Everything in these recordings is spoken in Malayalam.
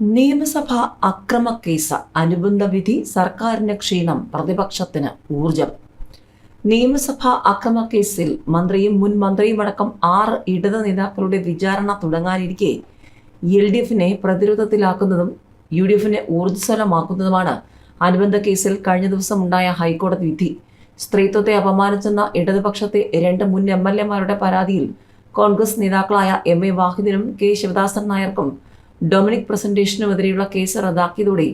നിയമസഭാ കേസ് അനുബന്ധ വിധി സർക്കാരിന് ക്ഷീണം പ്രതിപക്ഷത്തിന് ഊർജം. നിയമസഭാ അക്രമ കേസിൽ മന്ത്രിയും മുൻ മന്ത്രിയും അടക്കം ആറ് ഇടത് നേതാക്കളുടെ വിചാരണ തുടങ്ങാനിരിക്കെ എൽ ഡി എഫിനെ പ്രതിരോധത്തിലാക്കുന്നതും യു ഡി എഫിനെ ഊർജസ്വലമാക്കുന്നതുമാണ് അനുബന്ധ കേസിൽ കഴിഞ്ഞ ദിവസം ഉണ്ടായ ഹൈക്കോടതി വിധി. സ്ത്രീത്വത്തെ അപമാനിച്ചെന്ന ഇടതുപക്ഷത്തെ രണ്ട് മുൻ എം എൽ എമാരുടെ പരാതിയിൽ കോൺഗ്രസ് നേതാക്കളായ എം എ വാഹിദിനും കെ ശിവദാസൻ നായർക്കും ഡൊമിനിക് പ്രസന്റേഷനുമെതിരെയുള്ള കേസ് റദ്ദാക്കിയതോടെ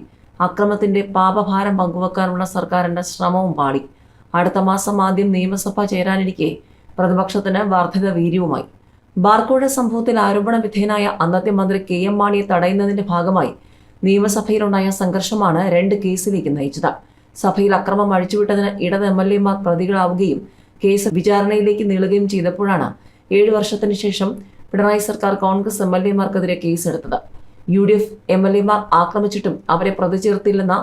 അക്രമത്തിന്റെ പാപഭാരം പങ്കുവെക്കാനുള്ള സർക്കാരിന്റെ ശ്രമവും പാടി. അടുത്ത മാസം ആദ്യം നിയമസഭ ചേരാനിരിക്കെ പ്രതിപക്ഷത്തിന് വർദ്ധിത വീര്യവുമായി. ബാർക്കോഴ സംഭവത്തിൽ ആരോപണ വിധേയനായ അന്നത്തെ മന്ത്രി കെ എം മാണിയെ തടയുന്നതിന്റെ ഭാഗമായി നിയമസഭയിലുണ്ടായ സംഘർഷമാണ് രണ്ട് കേസിലേക്ക് നയിച്ചത്. സഭയിൽ അക്രമം അഴിച്ചുവിട്ടതിന് ഇടത് എം എൽ എമാർ പ്രതികളാവുകയും കേസ് വിചാരണയിലേക്ക് നീളുകയും ചെയ്തപ്പോഴാണ് ഏഴു വർഷത്തിനു ശേഷം പിണറായി സർക്കാർ കോൺഗ്രസ് എം എൽ എമാർക്കെതിരെ കേസെടുത്തത്. U D F M L എമാർ ആക്രമിച്ചിട്ടും അവരെ പ്രതി ചേർത്തില്ലെന്ന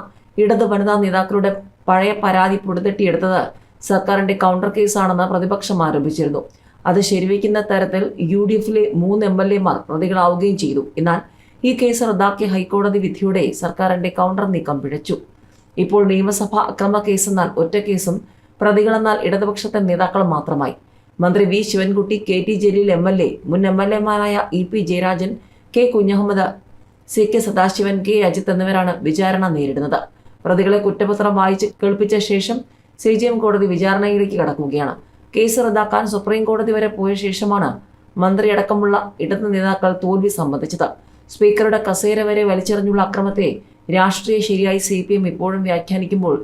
ഇടത് വനിതാ നേതാക്കളുടെ പഴയ പരാതി പുറത്തെട്ടിയെടുത്തത് സർക്കാരിന്റെ കൗണ്ടർ കേസാണെന്ന് പ്രതിപക്ഷം ആരോപിച്ചിരുന്നു. അത് ശരിവയ്ക്കുന്ന തരത്തിൽ യു ഡി എഫിലെ മൂന്ന് എം എൽ എമാർ പ്രതികളാവുകയും ചെയ്തു. എന്നാൽ ഈ കേസ് റദ്ദാക്കിയ ഹൈക്കോടതി വിധിയോടെ സർക്കാരിന്റെ കൗണ്ടർ നീക്കം പിഴച്ചു. ഇപ്പോൾ നിയമസഭാ അക്രമ കേസെന്നാൽ ഒറ്റ കേസും പ്രതികളെന്നാൽ ഇടതുപക്ഷത്തെ നേതാക്കൾ മാത്രമായി. മന്ത്രി V Sivankutty K T Jaleel M L A മുൻ M L എമാരായ E P Jayarajan K Kunhammad C K Sadasivan K Ajith എന്നിവരാണ് വിചാരണ നേരിടുന്നത്. പ്രതികളെ കുറ്റപത്രം വായിച്ച് കേൾപ്പിച്ച ശേഷം സി ജി എം കോടതി വിചാരണയിലേക്ക് കടക്കുകയാണ്. കേസ് റദ്ദാക്കാൻ സുപ്രീം കോടതി വരെ പോയ ശേഷമാണ് മന്ത്രി അടക്കമുള്ള ഇടത് നേതാക്കൾ തോൽവി സംബന്ധിച്ചത് സ്പീക്കറുടെ കസേര വരെ വലിച്ചെറിഞ്ഞുള്ള അക്രമത്തെ രാഷ്ട്രീയ ശരിയായി സി പി എം ഇപ്പോഴും വ്യാഖ്യാനിക്കുമ്പോൾ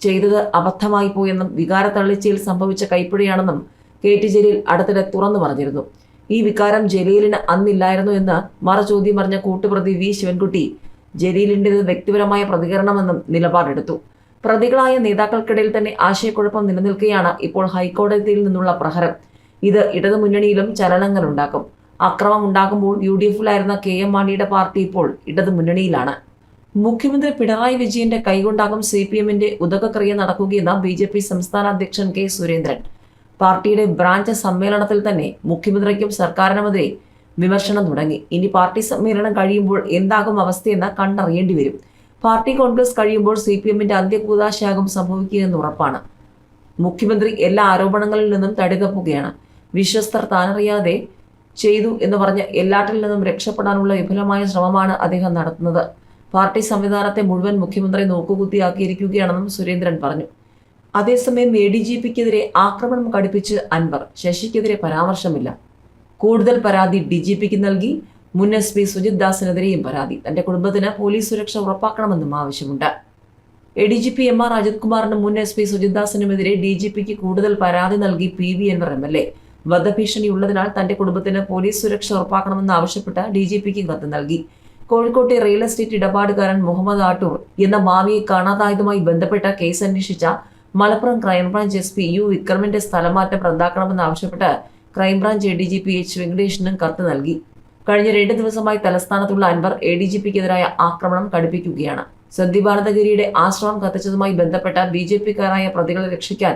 ചെയ്തത് അബദ്ധമായി പോയെന്നും വികാര തള്ളിച്ചയിൽ സംഭവിച്ച കൈപ്പിഴയാണെന്നും കെ ടി ജലീൽ അടുത്തിടെ തുറന്നു പറഞ്ഞിരുന്നു. ഈ വികാരം ജലീലിന് അന്നില്ലായിരുന്നു എന്ന് മറചോദ്യം പറഞ്ഞ കൂട്ടുപ്രതി വി. ശിവൻകുട്ടി ജലീലിന്റെത് വ്യക്തിപരമായ പ്രതികരണമെന്നും നിലപാടെടുത്തു. പ്രതികളായ നേതാക്കൾക്കിടയിൽ തന്നെ ആശയക്കുഴപ്പം നിലനിൽക്കുകയാണ് ഇപ്പോൾ ഹൈക്കോടതിയിൽ നിന്നുള്ള പ്രഹരം. ഇത് ഇടതുമുന്നണിയിലും ചലനങ്ങളുണ്ടാക്കും. അക്രമം ഉണ്ടാകുമ്പോൾ യു ഡി എഫിലായിരുന്ന കെ എം മാണിയുടെ പാർട്ടി ഇപ്പോൾ ഇടതുമുന്നണിയിലാണ്. മുഖ്യമന്ത്രി പിണറായി വിജയന്റെ കൈകൊണ്ടാകും സി പി എമ്മിന്റെ ഉദകക്രിയ നടക്കുകയെന്ന് ബി ജെ പി സംസ്ഥാന അധ്യക്ഷൻ കെ സുരേന്ദ്രൻ. പാർട്ടിയുടെ ബ്രാഞ്ച് സമ്മേളനത്തിൽ തന്നെ മുഖ്യമന്ത്രിക്കും സർക്കാരിനുമെതിരെ വിമർശനം തുടങ്ങി. ഇനി പാർട്ടി സമ്മേളനം കഴിയുമ്പോൾ എന്താകും അവസ്ഥയെന്ന് കണ്ടറിയേണ്ടി വരും. പാർട്ടി കോൺഗ്രസ് കഴിയുമ്പോൾ സി പി എമ്മിന്റെ അന്ത്യകൂതാശയാകും സംഭവിക്കുകയെന്ന് ഉറപ്പാണ്. മുഖ്യമന്ത്രി എല്ലാ ആരോപണങ്ങളിൽ നിന്നും തടിതപ്പുകയാണ് വിശ്വസ്തർ താനറിയാതെ ചെയ്തു എന്ന് പറഞ്ഞ എല്ലാറ്റിൽ നിന്നും രക്ഷപ്പെടാനുള്ള വിഫലമായ ശ്രമമാണ് അദ്ദേഹം നടത്തുന്നത്. പാർട്ടി സംവിധാനത്തെ മുഴുവൻ മുഖ്യമന്ത്രി നോക്കുകുത്തിയാക്കിയിരിക്കുകയാണെന്നും സുരേന്ദ്രൻ പറഞ്ഞു. അതേസമയം എ ഡി ജി പിക്കെതിരെ ആക്രമണം കടുപ്പിച്ച് അൻവർ. ശശിക്കെതിരെ പരാമർശമില്ല. കൂടുതൽ പരാതി ഡി ജി പിക്ക് നൽകി. മുൻ എസ് പി സുജിത് ദാസിനെതിരെയും പരാതി. തന്റെ കുടുംബത്തിന് പോലീസ് സുരക്ഷ ഉറപ്പാക്കണമെന്നും ആവശ്യമുണ്ട്. A D G P M R Ajith കുമാറിനും മുൻ എസ് പി സുജിത് ദാസിനുമെതിരെ ഡി ജി പിക്ക് കൂടുതൽ പരാതി നൽകി P V Anvar M L A. വധഭീഷണി ഉള്ളതിനാൽ തന്റെ കുടുംബത്തിന് പോലീസ് സുരക്ഷ ഉറപ്പാക്കണമെന്ന് ആവശ്യപ്പെട്ട് ഡി ജി പിക്ക് കത്ത് നൽകി. കോഴിക്കോട്ടെ റിയൽ എസ്റ്റേറ്റ് ഇടപാടുകാരൻ മുഹമ്മദ് ആട്ടൂർ എന്ന മാവിയെ കാണാതായതുമായി ബന്ധപ്പെട്ട കേസ് അന്വേഷിച്ച Malappuram crime branch S P U വിക്രമിന്റെ സ്ഥലമാറ്റം റദ്ദാക്കണമെന്ന് ആവശ്യപ്പെട്ട് crime branch A D G P H വെങ്കടേഷിനും കത്ത് നൽകി. കഴിഞ്ഞ രണ്ട് ദിവസമായി തലസ്ഥാനത്തുള്ള അൻവർ എ ഡി ജി പിക്കെതിരായ ആക്രമണം കടുപ്പിക്കുകയാണ്. ആനന്ദഗിരിയുടെ ആശ്രമം കത്തിച്ചതുമായി ബന്ധപ്പെട്ട ബി ജെ പിക്കാരായ പ്രതികളെ രക്ഷിക്കാൻ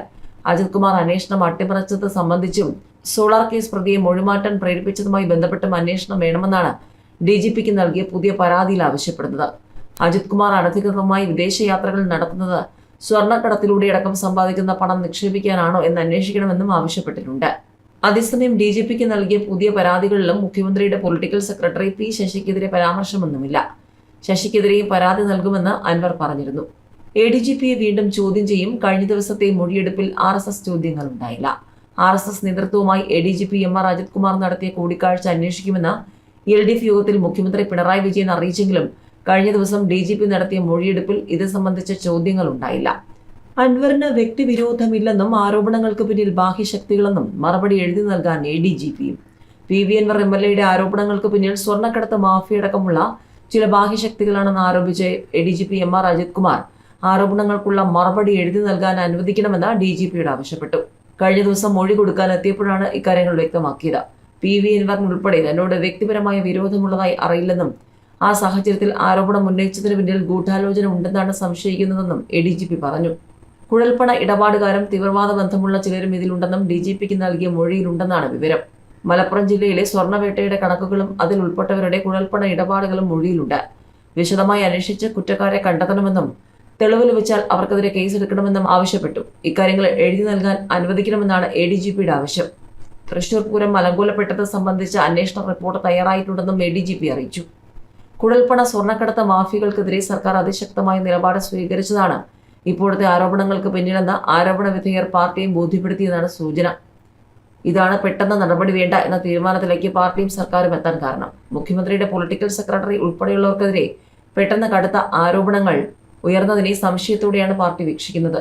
അജിത് കുമാർ അന്വേഷണം അട്ടിമറിച്ചത് സംബന്ധിച്ചും സോളാർ കേസ് പ്രതിയെ മൊഴിമാറ്റാൻ പ്രേരിപ്പിച്ചതുമായി ബന്ധപ്പെട്ടും അന്വേഷണം വേണമെന്നാണ് ഡി ജി പിക്ക് നൽകിയ പുതിയ പരാതിയിൽ ആവശ്യപ്പെടുന്നത്. അജിത് കുമാർ അനധികൃതമായി വിദേശയാത്രകൾ നടത്തുന്നത് സ്വർണക്കടത്തിലൂടെ അടക്കം സമ്പാദിക്കുന്ന പണം നിക്ഷേപിക്കാനാണോ എന്ന് അന്വേഷിക്കണമെന്നും ആവശ്യപ്പെട്ടിട്ടുണ്ട്. അതേസമയം ഡി ജി പിക്ക് നൽകിയ പുതിയ പരാതികളിലും മുഖ്യമന്ത്രിയുടെ പൊളിറ്റിക്കൽ സെക്രട്ടറി പി ശശിക്കെതിരെ പരാമർശമൊന്നുമില്ല. ശശിക്കെതിരെയും പരാതി നൽകുമെന്ന് അൻവർ പറഞ്ഞിരുന്നു. എ ഡി ജി പിയെ വീണ്ടും ചോദ്യം ചെയ്യും കഴിഞ്ഞ ദിവസത്തെ മൊഴിയെടുപ്പിൽ ആർ എസ് എസ് ചോദ്യങ്ങൾ ഉണ്ടായില്ല ആർ എസ് എസ് നേതൃത്വവുമായി A D G P M R Ajith Kumar നടത്തിയ കൂടിക്കാഴ്ച അന്വേഷിക്കുമെന്ന് എൽ ഡി എഫ് യോഗത്തിൽ മുഖ്യമന്ത്രി പിണറായി വിജയൻ അറിയിച്ചെങ്കിലും കഴിഞ്ഞ ദിവസം ഡി ജി പി നടത്തിയ മൊഴിയെടുപ്പിൽ ഇത് സംബന്ധിച്ച ചോദ്യങ്ങൾ ഉണ്ടായില്ല അൻവറിന് വ്യക്തിവിരോധമില്ലെന്നും ആരോപണങ്ങൾക്ക് പിന്നിൽ ബാഹ്യശക്തികളെന്നും മറുപടി എഴുതി നൽകാൻ എ ഡി ജി പിയും. P V Anvar M L എയുടെ ആരോപണങ്ങൾക്ക് പിന്നിൽ സ്വർണക്കടത്ത് മാഫിയടക്കമുള്ള ചില ബാഹ്യശക്തികളാണെന്ന് ആരോപിച്ച് A D G P M R Ajith Kumar ആരോപണങ്ങൾക്കുള്ള മറുപടി എഴുതി നൽകാൻ അനുവദിക്കണമെന്ന് ഡി ജി പിയോട് ആവശ്യപ്പെട്ടു. കഴിഞ്ഞ ദിവസം മൊഴി കൊടുക്കാൻ എത്തിയപ്പോഴാണ് ഇക്കാര്യങ്ങൾ വ്യക്തമാക്കിയത്. പി വി അൻവറിനുൾപ്പെടെ തന്നോട് വ്യക്തിപരമായ വിരോധമുള്ളതായി അറിയില്ലെന്നും ആ സാഹചര്യത്തിൽ ആരോപണം ഉന്നയിച്ചതിന് പിന്നിൽ ഗൂഢാലോചന ഉണ്ടെന്നാണ് സംശയിക്കുന്നതെന്നും എ ഡി ജി പി പറഞ്ഞു. കുഴൽപ്പണ ഇടപാടുകാരും തീവ്രവാദ ബന്ധമുള്ള ചിലരും ഇതിലുണ്ടെന്നും ഡി ജി പിക്ക് നൽകിയ മൊഴിയിലുണ്ടെന്നാണ് വിവരം. മലപ്പുറം ജില്ലയിലെ സ്വർണവേട്ടയുടെ കണക്കുകളും അതിൽ ഉൾപ്പെട്ടവരുടെ കുഴൽപ്പണ ഇടപാടുകളും മൊഴിയിലുണ്ട്. വിശദമായി അന്വേഷിച്ച് കുറ്റക്കാരെ കണ്ടെത്തണമെന്നും തെളിവ് ലഭിച്ചാൽ അവർക്കെതിരെ കേസെടുക്കണമെന്നും ആവശ്യപ്പെട്ടു. ഇക്കാര്യങ്ങൾ എഴുതി നൽകാൻ അനുവദിക്കണമെന്നാണ് എ ഡി ജി പിയുടെ ആവശ്യം. തൃശൂർ പൂരം അലങ്കോലപ്പെട്ടത് സംബന്ധിച്ച അന്വേഷണ റിപ്പോർട്ട് തയ്യാറായിട്ടുണ്ടെന്നും എ ഡി ജി പി അറിയിച്ചു. കുഴൽപ്പണ സ്വർണക്കടത്ത് മാഫിയകൾക്കെതിരെ സർക്കാർ അതിശക്തമായ നിലപാട് സ്വീകരിച്ചതാണ്. ഇപ്പോഴത്തെ ആരോപണങ്ങൾക്ക് പിന്നിലെന്ന് ആരോപണ വിധേയർ പാർട്ടിയും ബോധ്യപ്പെടുത്തിയെന്നാണ് സൂചന. ഇതാണ് പെട്ടെന്ന് നടപടി വേണ്ട എന്ന തീരുമാനത്തിലേക്ക് പാർട്ടിയും സർക്കാരും എത്താൻ കാരണം. മുഖ്യമന്ത്രിയുടെ പൊളിറ്റിക്കൽ സെക്രട്ടറി ഉൾപ്പെടെയുള്ളവർക്കെതിരെ പെട്ടെന്ന് കടുത്ത ആരോപണങ്ങൾ ഉയർന്നതിനെ സംശയത്തോടെയാണ് പാർട്ടി വീക്ഷിക്കുന്നത്.